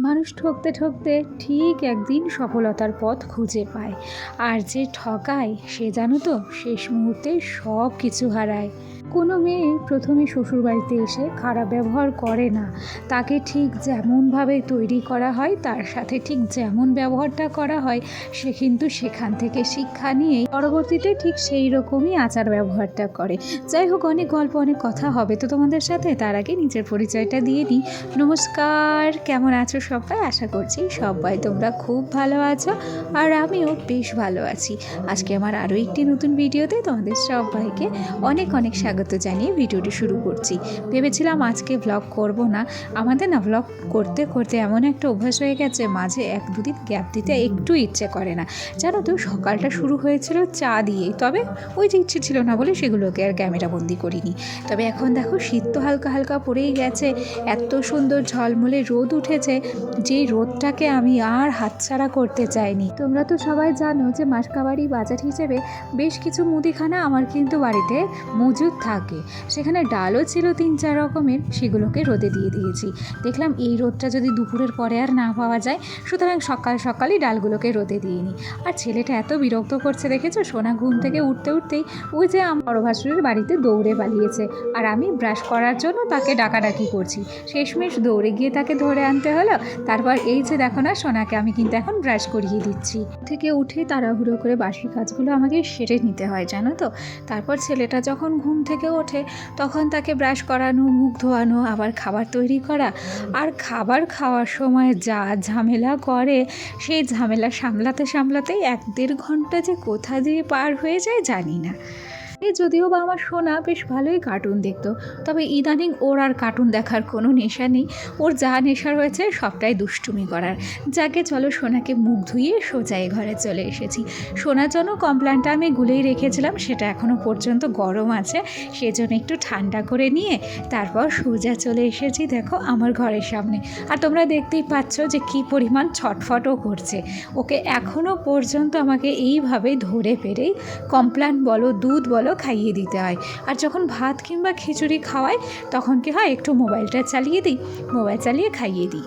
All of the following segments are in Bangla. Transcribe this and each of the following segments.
মানুষ ঠকতে ঠকতে ঠিক একদিন সফলতার পথ খুঁজে পায়। আর যে ঠকায়, সে জানো তো, শেষ মুহূর্তে সব কিছু হারায়। কোনো মেয়ে প্রথমে শ্বশুরবাড়িতে এসে খারাপ ব্যবহার করে না। তাকে ঠিক যেমনভাবে তৈরি করা হয়, তার সাথে ঠিক যেমন ব্যবহারটা করা হয়, সে কিন্তু সেখান থেকে শিক্ষা নিয়েই পরবর্তীতে ঠিক সেই রকমই আচার ব্যবহারটা করে। যাই হোক, অনেক গল্প, অনেক কথা হবে তো তোমাদের সাথে। তার আগে নিজের পরিচয়টা দিয়ে নিই। নমস্কার, কেমন আছো সবাই? আশা করছি সবাই তোমরা খুব ভালো আছো আর আমিও বেশ ভালো আছি। আজকে আমার আরও একটি নতুন ভিডিওতে তোমাদের সবাইকে অনেক অনেক স্বাগত। জানিয়ে ভিডিওটি শুরু করছি। ভেবেছিলাম আজকে ব্লগ করব না। আমাদের না ব্লগ করতে করতে এমন একটা অভ্যাস হয়ে গেছে, মাঝে এক দুদিন গ্যাপ দিতে একটু ইচ্ছে করে না। জানো তো, সকালটা শুরু হয়েছিল চা দিয়েই। তবে ওই যে ইচ্ছে ছিল না বলে সেগুলোকে আর ক্যামেরা বন্দি করিনি। তবে এখন দেখো, শীত তো হালকা হালকা পড়েই গেছে। এত সুন্দর ঝলমলে রোদ উঠেছে, যেই রোদটাকে আমি আর হাতছাড়া করতে চাইনি। তোমরা তো সবাই জানো যে মাসকাবাড়ি বাজার হিসেবে বেশ কিছু মুদিখানা আমার কিন্তু বাড়িতে মজুদ থাকে। সেখানে ডালও ছিল তিন চার রকমের, সেগুলোকে রোদে দিয়ে দিয়েছি। দেখলাম এই রোদটা যদি দুপুরের পরে আর না পাওয়া যায়, সুতরাং সকাল সকালই ডালগুলোকে রোদে দিয়ে নিই। আর ছেলেটা এত বিরক্ত করছে, দেখেছ? সোনা ঘুম থেকে উঠতে উঠতেই ওই যে আমার বড় ভাসুরের বাড়িতে দৌড়ে পালিয়েছে। আর আমি ব্রাশ করার জন্য তাকে ডাকাডাকি করছি। শেষমেশ দৌড়ে গিয়ে তাকে ধরে আনতে হলো। তারপর এই যে দেখো না, সোনাকে আমি কিন্তু এখন ব্রাশ করিয়ে দিচ্ছি। থেকে উঠে তাড়াহুড়ো করে বাসি কাজগুলো আমাকে সেরে নিতে হয়, জানো তো? তারপর ছেলেটা যখন ঘুম থেকে ওঠে, তখন তাকে ব্রাশ করানো, মুখ ধোয়ানো, আবার খাবার তৈরি করা আর খাবার খাওয়ার সময় যা ঝামেলা করে সেই ঝামেলা সামলাতে সামলাতেই এক দেড় ঘণ্টা যে কোথা দিয়ে পার হয়ে যায় জানি না। যদিও বা আমার সোনা বেশ ভালোই কার্টুন দেখতো, তবে ইদানিং ওর আর কার্টুন দেখার কোনো নেশা নেই। ওর যা নেশা রয়েছে সবটাই দুষ্টুমি করার। যাকে চলো সোনাকে মুখ ধুইয়ে সোজা এ ঘরে চলে এসেছি। সোনার জন্য কমপ্ল্যানটা আমি গুলেই রেখেছিলাম, সেটা এখনও পর্যন্ত গরম আছে। সেজন্য একটু ঠান্ডা করে নিয়ে তারপর সোজা চলে এসেছি দেখো আমার ঘরের সামনে। আর তোমরা দেখতেই পাচ্ছ যে কি পরিমাণ ছটফটও করছে। ওকে এখনও পর্যন্ত আমাকে এইভাবেই ধরে পেরেই কমপ্ল্যান বলো, দুধ বলো খাইয়ে দিতে হয়। আর যখন ভাত কিংবা খিচুড়ি খাওয়াই, তখন কি হয়, একটু মোবাইলটা চালিয়ে দিই, মোবাইল চালিয়ে খাইয়ে দিই।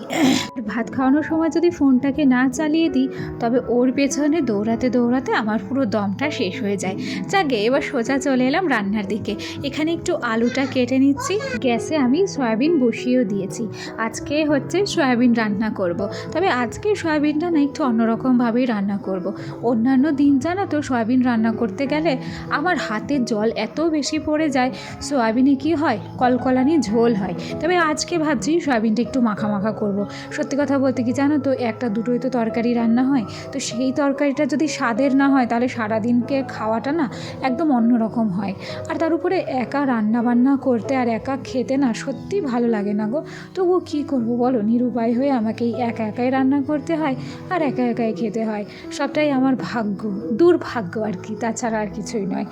ভাত খাওয়ানোর সময় যদি ফোনটাকে না চালিয়ে দিই, তবে ওর পেছনে দৌড়াতে দৌড়াতে আমার পুরো দমটা শেষ হয়ে যায়। যাকে এবার সোজা চলে এলাম রান্নার দিকে। এখানে একটু আলুটা কেটে নিচ্ছি। গ্যাসে আমি সয়াবিন বসিয়েও দিয়েছি। আজকে হচ্ছে সয়াবিন রান্না করব। তবে আজকে সয়াবিনটা না একটু অন্যরকমভাবেই রান্না করব। অন্যান্য দিন জানা তো, সয়াবিন রান্না করতে গেলে আমার হাতের জল এত বেশি পড়ে যায়, সয়াবিনে কি হয়? কলকলানি ঝোল হয়। তবে আজকে ভাবছি সোয়াবিনটা একটু মাখা মাখা করব। সত্যি কথা বলতে কি জানো তো, একটা দুটোই তো তরকারি রান্না হয়। তো সেই তরকারিটা যদি স্বাদের না হয়, তাহলে সারাদিনকে খাওয়াটা না একদম অন্যরকম হয়। আর তার উপরে একা রান্না বান্না করতে আর একা খেতে না সত্যি ভালো লাগে না গো। তবুও কী করব বলো? নিরুপায় হয়ে আমাকেই একা একাই রান্না করতে হয় আর একা একাই খেতে হয়। সবটাই আমার ভাগ্য, দুর্ভাগ্য আর কি। তাছাড়া আর কিছুই নয়।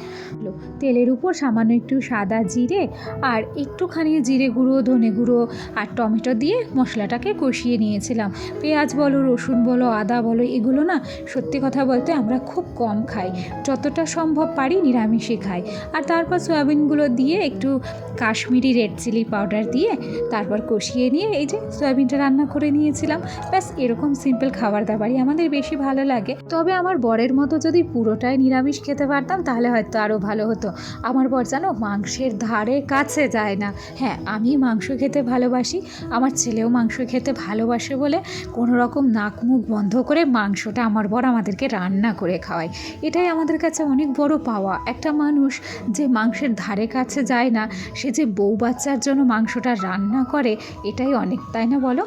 তেলের উপর সামান্য একটু সাদা জিরে আর একটুখানি জিরে গুঁড়ো, ধনে গুঁড়ো আর টমেটো দিয়ে মশলাটাকে কষিয়ে নিয়েছিলাম। পেঁয়াজ বলো, রসুন বলো, আদা বলো, এগুলো না সত্যি কথা বলতে আমরা খুব কম খাই। যতটা সম্ভব পারি নিরামিষই খাই। আর তারপর সয়াবিনগুলো দিয়ে একটু কাশ্মীরি রেড চিলি পাউডার দিয়ে তারপর কষিয়ে নিয়ে এই যে সয়াবিনটা রান্না করে নিয়েছিলাম। ব্যাস, এরকম সিম্পল খাবার দাবারই আমাদের বেশি ভালো লাগে। তবে আমার বরের মতো যদি পুরোটাই নিরামিষ খেতে পারতাম, তাহলে হয়তো আরও ভালো হতো। আমার বর জানো মাংসের ধারে কাছে যায় না। হ্যাঁ আমি মাংস খেতে ভালোবাসি, আমার ছেলেও মাংস খেতে ভালোবাসে বলে কোনো রকম নাক মুখ বন্ধ করে মাংসটা আমার বর আমাদেরকে রান্না করে খাওয়ায়। এটাই আমাদের কাছে অনেক বড় পাওয়া। একটা মানুষ যে মাংসের ধারে কাছে যায় না, সে যে বউ বাচ্চার জন্য মাংসটা রান্না করে, এটাই অনেক, তাই না বলো?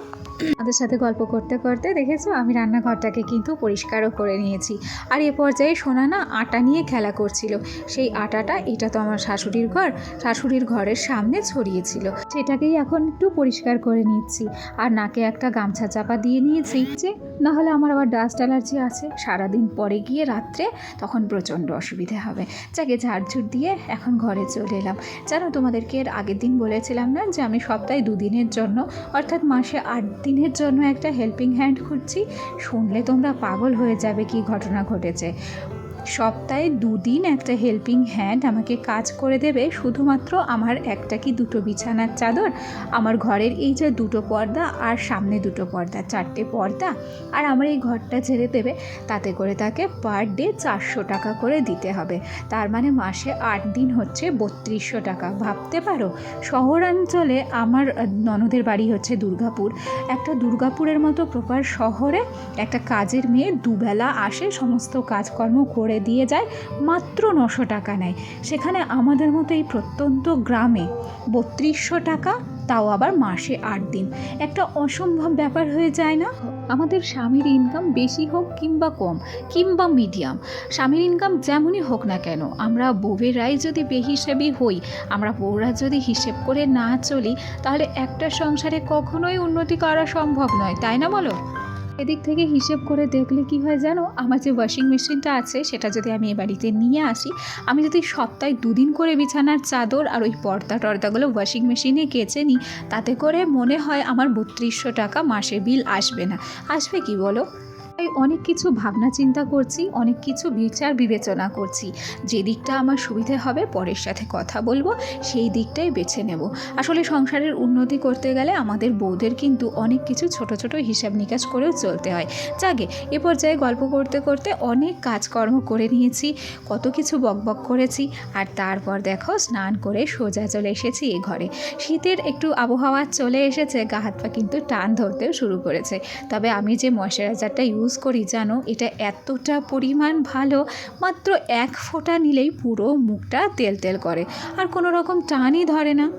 আমাদের সাথে গল্প করতে করতে দেখেছ, আমি রান্নাঘরটাকে কিন্তু পরিষ্কারও করে নিয়েছি। আর এ পর্যায়ে সোনা না আটা নিয়ে খেলা করছিল। সেই আটাটা এটা তো আমার শাশুড়ির ঘর, শাশুড়ির ঘরের সামনে ছড়িয়েছিল সেটাকেই এখন একটু পরিষ্কার করে নিচ্ছি। আর নাকে একটা গামছা চাপা দিয়ে নিয়েছি যে, নাহলে আমার আবার ডাস্ট অ্যালার্জি আছে। সারাদিন পরে গিয়ে রাত্রে তখন প্রচণ্ড অসুবিধে হবে। যাকে ঝাড়ঝুট দিয়ে এখন ঘরে চলে এলাম। জানো তোমাদেরকে এর আগের দিন বলেছিলাম না যে, আমি সপ্তাহে দুদিনের জন্য, অর্থাৎ মাসে আট দিনের জন্য একটা হেল্পিং হ্যান্ড খুঁজছি। শুনলে তোমরা পাগল হয়ে যাবে কি ঘটনা ঘটেছে। সপ্তাহে দুদিন একটা হেল্পিং হ্যান্ড আমাকে কাজ করে দেবে, শুধুমাত্র আমার একটা কি দুটো বিছানার চাদর, আমার ঘরের এই যে দুটো পর্দা আর সামনে দুটো পর্দা, চারটে পর্দা, আর আমার এই ঘরটা ছেড়ে দেবে, তাতে করে তাকে পার ডে চারশো টাকা করে দিতে হবে। তার মানে মাসে আট দিন হচ্ছে বত্রিশশো টাকা। ভাবতে পারো, শহরাঞ্চলে আমার ননদের বাড়ি হচ্ছে দুর্গাপুর। একটা দুর্গাপুরের মতো প্রপার শহরে একটা কাজের মেয়ে দুবেলা আসে, সমস্ত কাজকর্ম করে দিয়ে যায়, মাত্র নশো টাকা নেয়। সেখানে আমাদের মতো এই প্রত্যন্ত গ্রামে বত্রিশশো টাকা, তাও আবার মাসে আট দিন। একটা অসম্ভব ব্যাপার হয়ে যায় না? আমাদের স্বামীর ইনকাম বেশি হোক কিংবা কম, কিংবা মিডিয়াম স্বামীর ইনকাম যেমনই হোক না কেন, আমরা বউয়েরাই যদি বেহিসেবি হই, আমরা বউরা যদি হিসেব করে না চলি, তাহলে একটা সংসারে কখনোই উন্নতি করা সম্ভব নয়, তাই না বলো? এদিক থেকে হিসেব করে দেখলে কি হয় জানো? আমার যে ওয়াশিং মেশিনটা আছে, সেটা যদি আমি এ বাড়িতে নিয়ে আসি, আমি যদি সপ্তাহে দুদিন করে বিছানার চাদর আর ওই পর্দা টর্দাগুলো ওয়াশিং মেশিনে কেচে নিই, তাতে করে মনে হয় আমার বত্রিশশো টাকা মাসে বিল আসবে না। আসবে কি বলো? তাই অনেক কিছু ভাবনা চিন্তা করছি, অনেক কিছু বিচার বিবেচনা করছি। যে দিকটা আমার সুবিধে হবে, পরের সাথে কথা বলব, সেই দিকটাই বেছে নেব। আসলে সংসারের উন্নতি করতে গেলে আমাদের বউদের কিন্তু অনেক কিছু ছোট ছোট হিসাব নিকাশ করেও চলতে হয়। যাকে এ পর্যায়ে গল্প করতে করতে অনেক কাজকর্ম করে নিয়েছি, কত কিছু বকবক করেছি, আর তারপর দেখো স্নান করে সোজা চলে এসেছি এ ঘরে। শীতের একটু আবহাওয়া চলে এসেছে, গা হাত পা কিন্তু টান ধরতেও শুরু করেছে। তবে আমি যে ময়শ্চারাইজারটা ইউজ করি, জানো? এটা এতটা পরিমাণ ভালো, মাত্র এক ফোঁটা নিলেই পুরো মুখটা তেল তেল করে। আর কোনো রকম টানই ধরে না।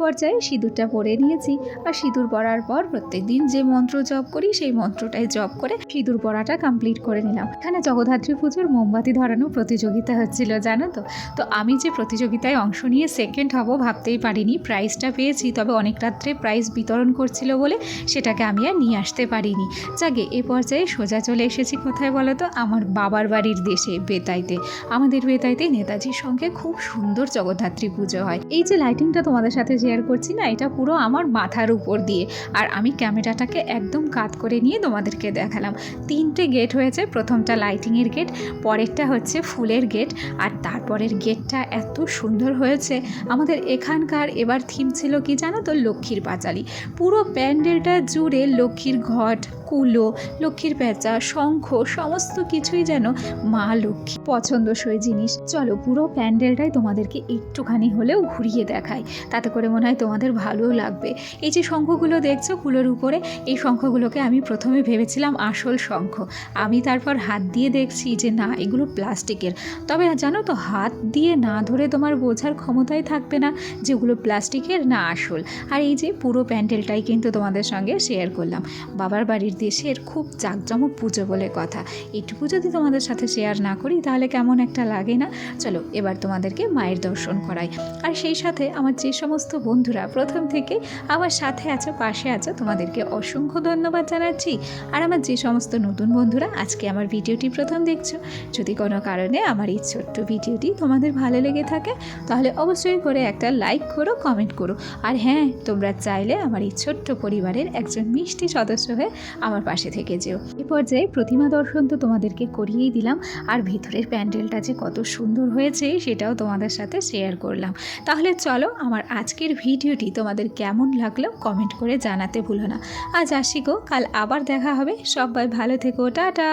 পর্যায়ে সিঁদুরটা পরে নিয়েছি আর সিঁদুর পরার পর প্রত্যেক দিন যে মন্ত্র জপ করি, সেই মন্ত্রটাই জপ করে সিঁদুর পরাটা কমপ্লিট করে নিলাম। এখানে জগদ্ধাত্রী পুজোর মোমবাতি ধরানো প্রতিযোগিতা হচ্ছিল, জানো তো? তো আমি যে প্রতিযোগিতায় অংশ নিয়ে সেকেন্ড হব ভাবতেই পারিনি প্রাইজটা পেয়েছি, তবে অনেক রাত্রে প্রাইজ বিতরণ করছিল বলে সেটাকে আমি আর নিয়ে আসতে পারিনি। যাকে এ পর্যায়ে সোজা চলে এসেছি কোথায় বলো তো? আমার বাবার বাড়ির দেশে, বেতাইতে। আমাদের বেতাইতে নেতাজির সঙ্গে খুব সুন্দর জগদ্ধাত্রী পুজো হয়। এই যে লাইটিংটা তোমাদের সাথে শেয়ার করছি না, এটা পুরো আমার মাথার উপর দিয়ে। আর আমি ক্যামেরাটাকে একদম কাত করে নিয়ে তোমাদেরকে দেখালাম। তিনটে গেট হয়েছে, প্রথমটা লাইটিংয়ের গেট পরেরটা হচ্ছে ফুলের গেট আর তারপরের গেটটা এত সুন্দর হয়েছে। আমাদের এখানকার এবার থিম ছিল কি জানো তো, লক্ষ্মীর পাঁচালি। পুরো প্যান্ডেলটা জুড়ে লক্ষ্মীর ঘট কুলো, লক্ষ্মীর পেঁচা, শঙ্খ, সমস্ত কিছুই যেন মা লক্ষ্মী পছন্দসই জিনিস। চলো পুরো প্যান্ডেলটাই তোমাদেরকে একটুখানি হলেও ঘুরিয়ে দেখাই। তাতে করে মনে হয় তোমাদের ভালোও লাগবে। এই যে শঙ্খগুলো দেখছ কুলোর উপরে, এই শঙ্খগুলোকে আমি প্রথমে ভেবেছিলাম আসল শঙ্খ। আমি তারপর হাত দিয়ে দেখছি যে না, এগুলো প্লাস্টিকের। তবে জানো তো, হাত দিয়ে না ধরে তোমার বোঝার ক্ষমতাই থাকবে না যেগুলো প্লাস্টিকের না আসল। আর এই যে পুরো প্যান্ডেলটাই কিন্তু তোমাদের সঙ্গে শেয়ার করলাম। বাবার বাড়ির দেশের খুব জাঁকজমক পুজো বলে কথা। এইটুকু যদি তোমাদের সাথে শেয়ার না করি, তাহলে কেমন একটা লাগে না? চলো, এবার তোমাদেরকে মায়ের দর্শন করাই। আর সেই সাথে আমার যে সমস্ত বন্ধুরা প্রথম থেকে আমার সাথে আছো, পাশে আছো, তোমাদেরকে অসংখ্য ধন্যবাদ জানাচ্ছি। আর আমার যে সমস্ত নতুন বন্ধুরা, আজকে আমার ভিডিওটি প্রথম দেখছ। যদি কোনো কারণে আমার এই ছোট্ট ভিডিওটি তোমাদের ভালো লেগে থাকে, তাহলে অবশ্যই করে একটা লাইক করো কমেন্ট করো। আর হ্যাঁ তোমরা চাইলে আমার এই ছোট্ট পরিবারের একজন মিষ্টি সদস্য হয়ে আমার পাশে থেকে যেও। এ পর্যায়ে প্রতিমা দর্শন তো তোমাদেরকে করিয়েই দিলাম, আর ভিতরের প্যান্ডেলটা যে কত সুন্দর হয়েছে সেটাও তোমাদের সাথে শেয়ার করলাম। তাহলে চলো আমার আজকের ভিডিওটি তোমাদের কেমন লাগল কমেন্ট করে জানাতে ভুলো না। আজ আসি গো কাল আবার দেখা হবে। সবাই ভালো থেকো, টাটা!